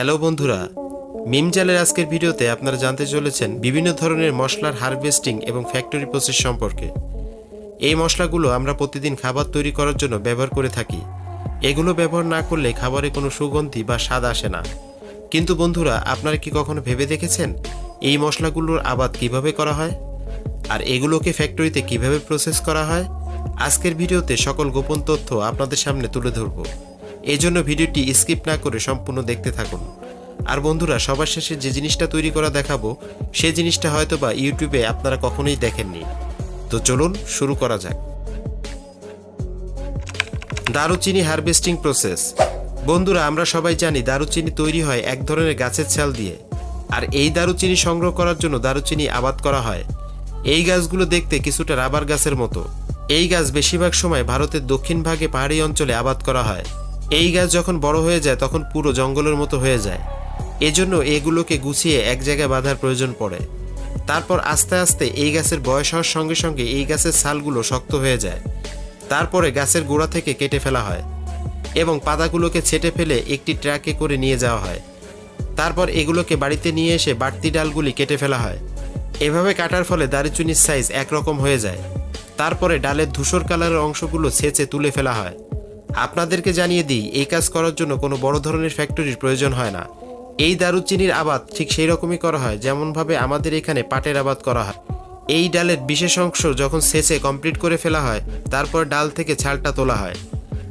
Hello বন্ধুরা মিমজালের আজকের ভিডিওতে আপনারা জানতে চলেছেন বিভিন্ন ধরনের মশলার হারভেস্টিং এবং ফ্যাক্টরি প্রসেস সম্পর্কে। এই মশলাগুলো আমরা প্রতিদিন খাবার তৈরি করার জন্য ব্যবহার করে থাকি। এগুলো ব্যবহার না করলে খাবারে কোনো সুগন্ধি বা স্বাদ আসে না। কিন্তু বন্ধুরা, আপনারা কি কখনো ভেবে দেখেছেন এই মশলাগুলোর আবাদ কীভাবে করা হয়? আর এগুলোকে ফ্যাক্টরিতে কীভাবে প্রসেস করা হয়? আজকের ভিডিওতে সকল গোপন তথ্য আপনাদের সামনে তুলে ধরব। এজন্য ভিডিওটি স্কিপ না করে সম্পূর্ণ দেখতে থাকুন। আর বন্ধুরা, সবার শেষে যে জিনিসটা তৈরি করা দেখাবো সেই জিনিসটা হয়তো বা ইউটিউবে আপনারা কখনোই দেখেননি। তো চলুন শুরু করা যাক। দারুচিনি হারভেস্টিং প্রসেস। বন্ধুরা, আমরা সবাই জানি দারুচিনি তৈরি হয় এক ধরনের গাছের ছাল দিয়ে। আর এই দারুচিনি সংগ্রহ করার জন্য দারুচিনি আবাদ করা হয়। এই গাছগুলো দেখতে কিছুটা রাবার গাছের মতো। এই গাছ বেশিরভাগ সময় ভারতের দক্ষিণ ভাগে পাহাড়ি অঞ্চলে আবাদ করা হয়। এই গাছ যখন বড় হয়ে যায়, তখন পুরো জঙ্গলের মতো হয়ে যায়। এজন্য এগুলোকে গুছিয়ে এক জায়গায় বাঁধার প্রয়োজন পড়ে। তারপর আস্তে আস্তে এই গাছের বয়স হওয়ার সঙ্গে সঙ্গে এই গাছের ছালগুলো শক্ত হয়ে যায়। তারপরে গাছের গোড়া থেকে কেটে ফেলা হয় এবং পাতাগুলোকে ছেটে ফেলে একটি ট্রাকে করে নিয়ে যাওয়া হয়। তারপর এগুলোকে বাড়িতে নিয়ে এসে বাড়তি ডালগুলি কেটে ফেলা হয়। এভাবে কাটার ফলে দারুচিনির সাইজ একরকম হয়ে যায়। তারপরে ডালের ধূসর কালারের অংশগুলো ছেঁচে তুলে ফেলা হয়। আপনাদেরকে জানিয়ে দিই, এই কাজ করার জন্য কোনো বড় ধরনের ফ্যাক্টরির প্রয়োজন হয় না। এই দারুচিনির আবাদ ঠিক সেই রকমই করা হয়, যেমনভাবে আমাদের এখানে পাটের আবাদ করা হয়। এই ডালের বিশেষ অংশ যখন সেচে কমপ্লিট করে ফেলা হয়, তারপর ডাল থেকে ছালটা তোলা হয়।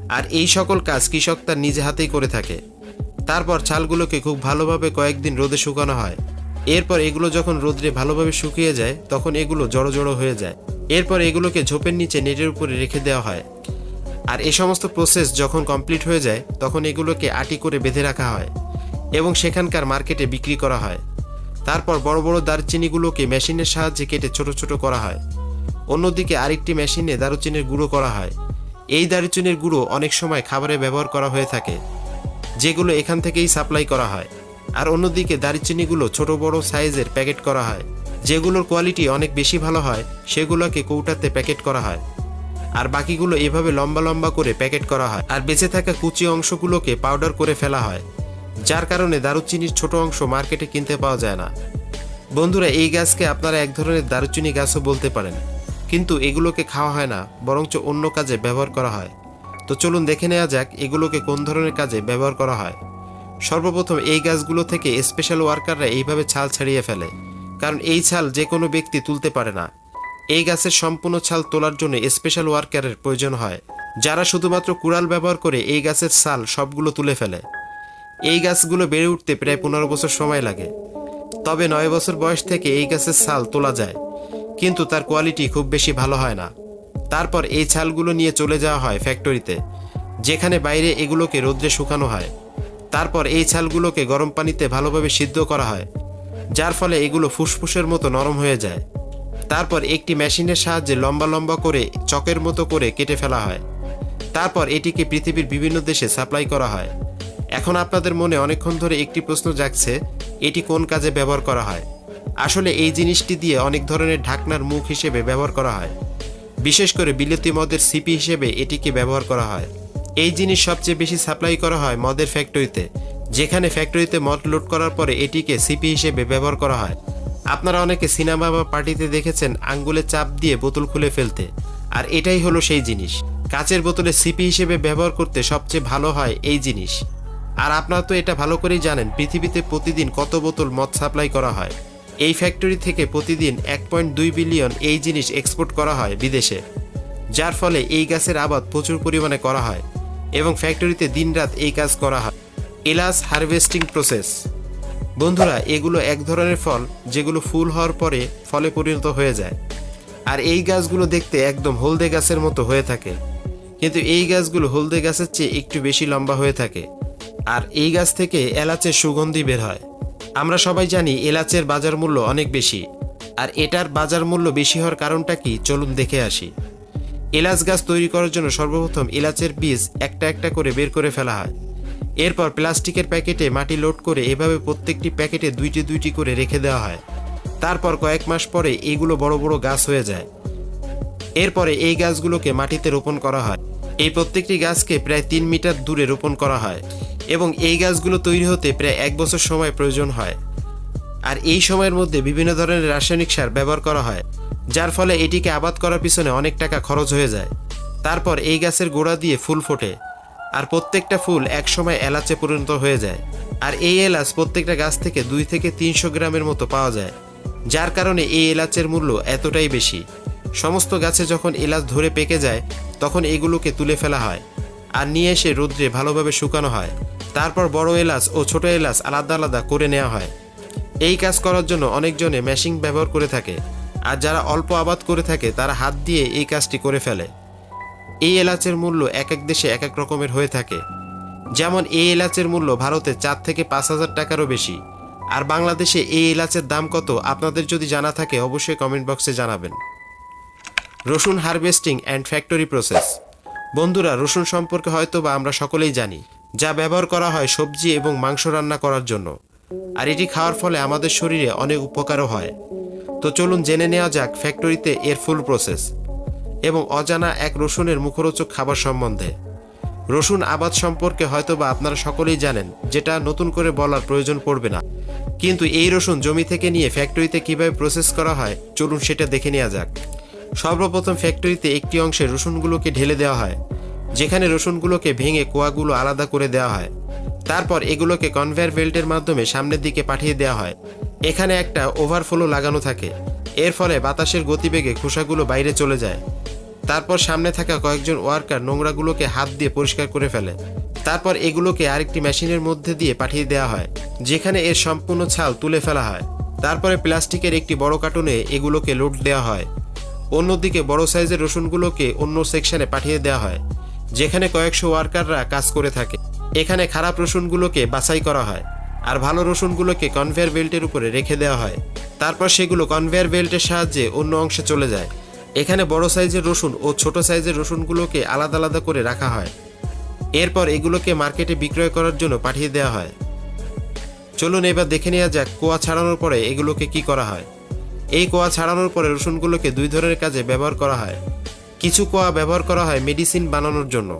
আর এই সকল কাজ কৃষক তার নিজে হাতেই করে থাকে। তারপর ছালগুলোকে খুব ভালোভাবে কয়েকদিন রোদে শুকানো হয়। এরপর এগুলো যখন রোদ্রে ভালোভাবে শুকিয়ে যায়, তখন এগুলো জড়ো জড়ো হয়ে যায়। এরপর এগুলোকে ঝোপের নিচে নেটের উপরে রেখে দেওয়া হয়। আর এই সমস্ত প্রসেস যখন কমপ্লিট হয়ে যায়, তখন এগুলোকে আটি করে বেঁধে রাখা হয় এবং সেখানকার মার্কেটে বিক্রি করা হয়। তারপর বড় বড় দারচিনিগুলোকে মেশিনের সাহায্যে কেটে ছোট ছোট করা হয়। অন্যদিকে আরেকটি মেশিনে দারুচিনির গুঁড়ো করা হয়। এই দারুচিনির গুঁড়ো অনেক সময় খাবারে ব্যবহার করা হয়ে থাকে, যেগুলো এখান থেকেই সাপ্লাই করা হয়। আর অন্যদিকে দারুচিনিগুলো ছোট বড় সাইজের প্যাকেট করা হয়, যেগুলোর কোয়ালিটি অনেক বেশি ভালো হয়, সেগুলোকে কৌটাতে প্যাকেট করা হয়। আর বাকিগুলো এভাবে লম্বা লম্বা করে প্যাকেট করা হয় আর বেঁচে থাকা কুচি অংশগুলোকে পাউডার করে ফেলা হয়, যার কারণে দারুচিনির ছোট অংশ মার্কেটে কিনতে পাওয়া যায় না। বন্ধুরা, এই গাছকে আপনারা এক ধরনের দারুচিনি গাছও বলতে পারেন, কিন্তু এগুলোকে খাওয়া হয় না, বরঞ্চ অন্য কাজে ব্যবহার করা হয়। তো চলুন দেখে নেওয়া যাক এগুলোকে কোন ধরনের কাজে ব্যবহার করা হয়। সর্বপ্রথম এই গাছগুলো থেকে স্পেশাল ওয়ার্কাররা এইভাবে ছাল ছাড়িয়ে ফেলে, কারণ এই ছাল যে কোনো ব্যক্তি তুলতে পারে না। এই গাছের সম্পূর্ণ ছাল তোলার জন্য স্পেশাল ওয়ার্কারের প্রয়োজন হয়, যারা শুধুমাত্র কুড়াল ব্যবহার করে এই গাছের ছাল সবগুলো তুলে ফেলে। এই গাছগুলো বেড়ে উঠতে প্রায় পনেরো বছর সময় লাগে। তবে নয় বছর বয়স থেকে এই গাছের ছাল তোলা যায়, কিন্তু তার কোয়ালিটি খুব বেশি ভালো হয় না। তারপর এই ছালগুলো নিয়ে চলে যাওয়া হয় ফ্যাক্টরিতে যেখানে বাইরে এগুলোকে রোদ্রে শুকানো হয়। তারপর এই ছালগুলোকে গরম পানিতে ভালোভাবে সিদ্ধ করা হয়, যার ফলে এগুলো ফুসফুসের মতো নরম হয়ে যায়। তারপর একটি মেশিনের সাহায্যে লম্বা লম্বা করে, চকের মতো করে কেটে ফেলা হয়। তারপর এটিকে পৃথিবীর বিভিন্ন দেশে সাপ্লাই করা হয়। এখন আপনাদের মনে অনেকক্ষণ ধরে একটি প্রশ্ন জাগছে, এটি কোন কাজে ব্যবহার করা হয়? আসলে এই জিনিসটি দিয়ে অনেক ধরনের ঢাকনার মুখ হিসেবে ব্যবহার করা হয়। বিশেষ করে বিলেতি মদের সিপি হিসেবে এটিকে ব্যবহার করা হয়। এই জিনিস সবচেয়ে বেশি সাপ্লাই করা হয় মদের ফ্যাক্টরিতে, যেখানে ফ্যাক্টরিতে মদ লোড করার পরে এটিকে সিপি হিসেবে ব্যবহার করা হয়। আপনারা অনেকে সিনেমা বা পার্টিতে দেখেছেন আঙ্গুলে চাপ দিয়ে বোতল খুলে ফেলতে। আর এটাই হলো সেই জিনিস। কাচের বোতলে সিপি হিসেবে ব্যবহার করতে সবচেয়ে ভালো হয় এই জিনিস। আর আপনারা তো এটা ভালো করেই জানেন, পৃথিবীতে প্রতিদিন কত বোতল মদ সাপ্লাই করা হয়। এই ফ্যাক্টরি থেকে প্রতিদিন এক পয়েন্ট দুই বিলিয়ন এই জিনিস এক্সপোর্ট করা হয় বিদেশে। যার ফলে এই গাছের আবাদ প্রচুর পরিমাণে করা হয় এবং ফ্যাক্টরিতে দিনরাত এই কাজ করা হয়। এলাস হারভেস্টিং প্রসেস। বন্ধুরা, এগুলো এক ধরনের ফল, যেগুলো ফুল হওয়ার পরে ফলে পরিণত হয়ে যায়। আর এই গাছগুলো দেখতে একদম হলদে গাছের মতো হয়ে থাকে। কিন্তু এই গাছগুলো হলদে গাছের চেয়ে একটু বেশি লম্বা হয়ে থাকে। আর এই গাছ থেকে এলাচের সুগন্ধি বের হয়। আমরা সবাই জানি এলাচের বাজার মূল্য অনেক বেশি। আর এটার বাজার মূল্য বেশি হওয়ার কারণটা কি? চলুন দেখে আসি। এলাচ গাছ তৈরি করার জন্য সর্বপ্রথম এলাচের বীজ একটা একটা করে বের করে ফেলা হয়। এরপর প্লাস্টিকের প্যাকেটে মাটি লোড করে এভাবে প্রত্যেকটি প্যাকেটে দুইটি দুইটি করে রেখে দেওয়া হয়। তারপর কয়েক মাস পরে এইগুলো বড় বড় গাছ হয়ে যায়। এরপরে এই গাছগুলোকে মাটিতে রোপণ করা হয়। এই প্রত্যেকটি গাছকে প্রায় তিন মিটার দূরে রোপণ করা হয় এবং এই গাছগুলো তৈরি হতে প্রায় এক বছর সময় প্রয়োজন হয়। আর এই সময়ের মধ্যে বিভিন্ন ধরনের রাসায়নিক সার ব্যবহার করা হয়, যার ফলে এটিকে আবাদ করার পিছনে অনেক টাকা খরচ হয়ে যায়। তারপর এই গাছের গোড়া দিয়ে ফুল ফোটে। আর প্রত্যেকটা ফুল এক সময় এলাচে পরিণত হয়ে যায়। আর এই এলাচ প্রত্যেকটা গাছ থেকে দুই থেকে তিনশো গ্রামের মতো পাওয়া যায়, যার কারণে এই এলাচের মূল্য এতটাই বেশি। সমস্ত গাছে যখন এলাচ ধরে পেকে যায়, তখন এগুলোকে তুলে ফেলা হয় আর নিয়ে এসে রোদ্রে ভালোভাবে শুকানো হয়। তারপর বড় এলাচ ও ছোট এলাচ আলাদা আলাদা করে নেওয়া হয়। এই কাজ করার জন্য অনেকজনে মেশিন ব্যবহার করে থাকে। আর যারা অল্প আবাদ করে থাকে, তারা হাত দিয়ে এই কাজটি করে ফেলে। এই এলাচের মূল্য এক এক দেশে এক এক রকমের হয়ে থাকে। যেমন এই এলাচের মূল্য ভারতে চার থেকে পাঁচ হাজার টাকারও বেশি। আর বাংলাদেশে এই এলাচের দাম কত আপনাদের যদি জানা থাকে অবশ্যই কমেন্ট বক্সে জানাবেন। রসুন হারভেস্টিং অ্যান্ড ফ্যাক্টরি প্রসেস। বন্ধুরা, রসুন সম্পর্কে হয়তো বা আমরা সকলেই জানি, যা ব্যবহার করা হয় সবজি এবং মাংস রান্না করার জন্য। আর এটি খাওয়ার ফলে আমাদের শরীরে অনেক উপকারও হয়। তো চলুন জেনে নেওয়া যাক ফ্যাক্টরিতে এর ফুল প্রসেস। এবং অজানা এক রসুনের মুখরোচক খাবার সম্বন্ধে। রসুন আবাদ সম্পর্কে হয়তোবা আপনারা সকলেই জানেন, যেটা নতুন করে বলার প্রয়োজন পড়বে না। কিন্তু এই রসুন জমি থেকে নিয়ে ফ্যাক্টরিতে কীভাবে প্রসেস করা হয়, চলুন সেটা দেখে নেওয়া যাক। সর্বপ্রথম ফ্যাক্টরিতে একটি অংশে রসুনগুলোকে ঢেলে দেওয়া হয়, যেখানে রসুনগুলোকে ভেঙে কোয়াগুলো আলাদা করে দেওয়া হয়। তারপর এগুলোকে কনভেয়ার বেল্টের মাধ্যমে সামনের দিকে পাঠিয়ে দেওয়া হয়। এখানে একটা ওভারফ্লো লাগানো থাকে। এর ফলে বাতাসের গতিবেগে খোসাগুলো বাইরে চলে যায়। তারপর সামনে থাকা কয়েকজন ওয়ার্কার নোংরাগুলোকে হাত দিয়ে পরিষ্কার করে ফেলে। তারপর এগুলোকে আরেকটি মেশিনের মধ্যে দিয়ে পাঠিয়ে দেওয়া হয়, যেখানে এর সম্পূর্ণ ছাল তুলে ফেলা হয়। তারপরে প্লাস্টিকের একটি বড় কার্টুনে এগুলোকে লোড দেওয়া হয়। অন্যদিকে বড় সাইজের রসুনগুলোকে অন্য সেকশনে পাঠিয়ে দেওয়া হয়, যেখানে কয়েকশো ওয়ার্কাররা কাজ করে থাকে। এখানে খারাপ রসুনগুলোকে বাছাই করা হয়, আর ভালো রসুনগুলোকে কনভেয়ার বেল্টের উপরে রেখে দেওয়া হয়। তারপর সেগুলো কনভেয়ার বেল্টের সাহায্যে অন্য অংশে চলে যায়। এখানে বড় সাইজের রসুন ও ছোট সাইজের রসুনগুলোকে আলাদা আলাদা করে রাখা হয়। এরপর এগুলোকে মার্কেটে বিক্রয় করার জন্য পাঠিয়ে দেওয়া হয়। চলুন এবার দেখে নেওয়া যাক কোয়া ছাড়ানোর পরে এগুলোকে কি করা হয়। এই কোয়া ছাড়ানোর পরে রসুনগুলোকে দুই ধরনের কাজে ব্যবহার করা হয়। কিছু কোয়া ব্যবহার করা হয় মেডিসিন বানানোর জন্য,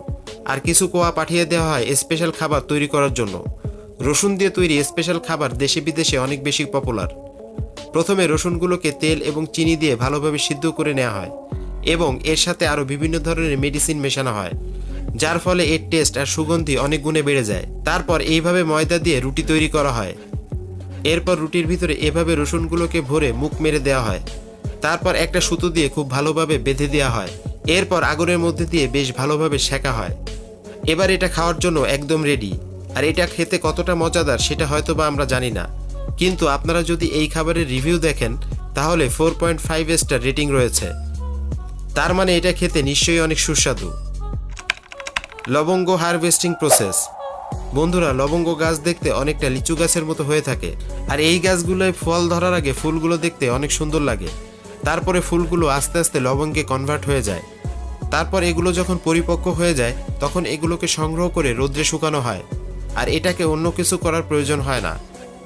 আর কিছু কোয়া পাঠিয়ে দেওয়া হয় স্পেশাল খাবার তৈরি করার জন্য। রসুন দিয়ে তৈরি স্পেশাল খাবার দেশে বিদেশে অনেক বেশি পপুলার। প্রথমে রসুনগুলোকে তেল এবং চিনি দিয়ে ভালোভাবে সিদ্ধ করে নেওয়া হয় এবং এর সাথে আরও বিভিন্ন ধরনের মেডিসিন মেশানো হয়, যার ফলে এর টেস্ট আর সুগন্ধি অনেক গুণে বেড়ে যায়। তারপর এইভাবে ময়দা দিয়ে রুটি তৈরি করা হয়। এরপর রুটির ভিতরে এভাবে রসুনগুলোকে ভরে মুখ মেরে দেওয়া হয়। তারপর একটা সুতো দিয়ে খুব ভালোভাবে বেঁধে দেওয়া হয়। এরপর আগুনের মধ্যে দিয়ে বেশ ভালোভাবে সেকা হয়। এবার এটা খাওয়ার জন্য একদম রেডি আর এটা খেতে কতটা মজাদার সেটা হয়তো বা আমরা জানি না। কিন্তু আপনারা যদি এই খাবারের রিভিউ দেখেন, তাহলে four point five star rating রয়েছে। তার মানে এটা খেতে নিশ্চয়ই অনেক সুস্বাদু। লবঙ্গ হারভেস্টিং প্রসেস বন্ধুরা, লবঙ্গ গাছ দেখতে অনেকটা লিচু গাছের মতো হয়ে থাকে, আর এই গাছগুলোয় ফল ধরার আগে ফুলগুলো দেখতে অনেক সুন্দর লাগে। তারপরে ফুলগুলো আস্তে আস্তে লবঙ্গে কনভার্ট হয়ে যায়। তারপর এগুলো যখন পরিপক্ক হয়ে যায়, তখন এগুলোকে সংগ্রহ করে রোদ্রে শুকানো হয়। আর এটাকে অন্য কিছু করার প্রয়োজন হয় না।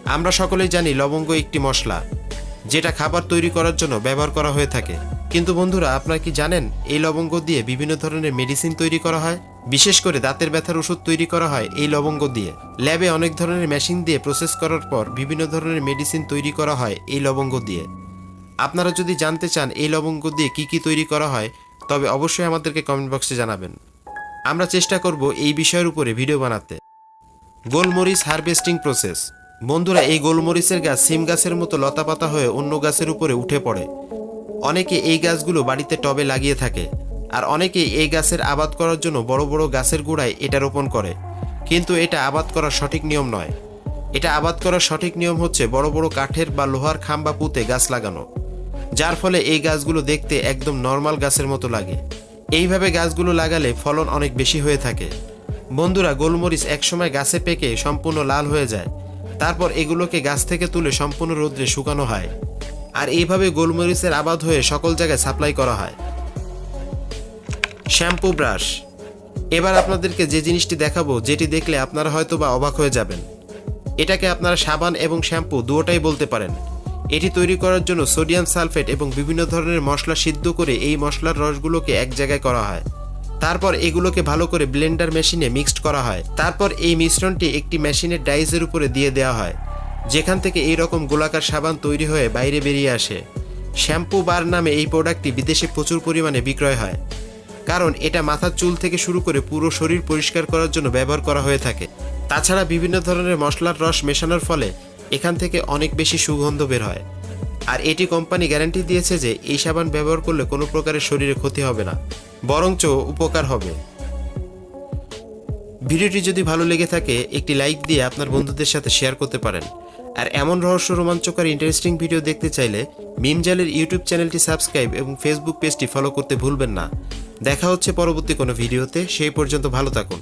আমরা সকলেই জানি লবঙ্গ একটি মশলা, যেটা খাবার তৈরি করার জন্য ব্যবহার করা হয়ে থাকে। কিন্তু বন্ধুরা, আপনারা কি জানেন এই লবঙ্গ দিয়ে বিভিন্ন ধরনের মেডিসিন তৈরি করা হয়? বিশেষ করে দাঁতের ব্যথার ওষুধ তৈরি করা হয় এই লবঙ্গ দিয়ে। ল্যাবে অনেক ধরনের মেশিন দিয়ে প্রসেস করার পর বিভিন্ন ধরনের মেডিসিন তৈরি করা হয় এই লবঙ্গ দিয়ে। আপনারা যদি জানতে চান এই লবঙ্গ দিয়ে কি কি তৈরি করা হয়, তবে অবশ্যই আমাদেরকে কমেন্ট বক্সে জানাবেন। আমরা চেষ্টা করব এই বিষয়ের উপরে ভিডিও বানাতে। গোলমরিচ হারভেস্টিং প্রসেস। বন্ধুরা, এই গোলমরিচের গাছ সিম গাছের মতো লতাপাতা হয়ে অন্য গাছের উপরে উঠে পড়ে। অনেকে এই গাছগুলো বাড়িতে টবে লাগিয়ে থাকে আর অনেকে এই গাছের আবাদ করার জন্য বড় বড় গাছের গোড়ায় এটা রোপণ করে। কিন্তু এটা আবাদ করার সঠিক নিয়ম নয়। এটা আবাদ করার সঠিক নিয়ম হচ্ছে বড় বড় কাঠের বা লোহার খাম্বা পুঁতে গাছ লাগানো, যার ফলে এই গাছগুলো দেখতে একদম নর্মাল গাছের মতো লাগে। এইভাবে গাছগুলো লাগালে ফলন অনেক বেশি হয়ে থাকে। বন্ধুরা, গোলমরিচ একসময় গাছে পেকে সম্পূর্ণ লাল হয়ে যায়। তারপর এগুলোকে গাছ থেকে তুলে সম্পূর্ণ রোদ্রে শুকানো হয়। আর এইভাবে গোলমরিচের আবাদ হয়ে সকল জায়গায় সাপ্লাই করা হয়। Shampoo brush. এবার আপনাদেরকে যে জিনিসটি দেখাবো, যেটি দেখলে আপনারা হয়তো বা অবাক হয়ে যাবেন। এটাকে আপনারা সাবান এবং শ্যাম্পু দুটোটাই বলতে পারেন। এটি তৈরি করার জন্য সোডিয়াম সালফেট এবং বিভিন্ন ধরনের মশলা সিদ্ধ করে এই মশলার রসগুলোকে এক জায়গায় করা হয়। তারপর এগুলোকে ভালো করে ব্লেন্ডার মেশিনে মিক্সড করা হয়। তারপর এই মিশ্রণটি একটি মেশিনের ডাইসের উপরে দিয়ে দেওয়া হয়, যেখান থেকে এই রকম গোলাকার সাবান তৈরি হয়ে বাইরে বেরিয়ে আসে। শ্যাম্পু বার নামে এই প্রোডাক্টটি বিদেশে প্রচুর পরিমাণে বিক্রয় হয়, কারণ এটা মাথার চুল থেকে শুরু করে পুরো শরীর পরিষ্কার করার জন্য ব্যবহার করা হয়ে থাকে। তাছাড়া বিভিন্ন ধরনের মশলার রস মেশানোর ফলে এখান থেকে অনেক বেশি সুগন্ধ বের হয়। আর এটি কোম্পানি গ্যারান্টি দিয়েছে যে এই সাবান ব্যবহার করলে কোনো প্রকারের শরীরে ক্ষতি হবে না। বরঞ্চ উপকার হবে। ভিডিওটি যদি ভালো লেগে থাকে, একটি লাইক দিয়ে আপনার বন্ধুদের সাথে শেয়ার করতে পারেন। আর এমন রহস্য রোমাঞ্চকর ইন্টারেস্টিং ভিডিও দেখতে চাইলে মিমজালের ইউটিউব চ্যানেলটি সাবস্ক্রাইব এবং ফেসবুক পেজটি ফলো করতে ভুলবেন না। দেখা হচ্ছে পরবর্তী কোনো ভিডিওতে, সেই পর্যন্ত ভালো থাকুন।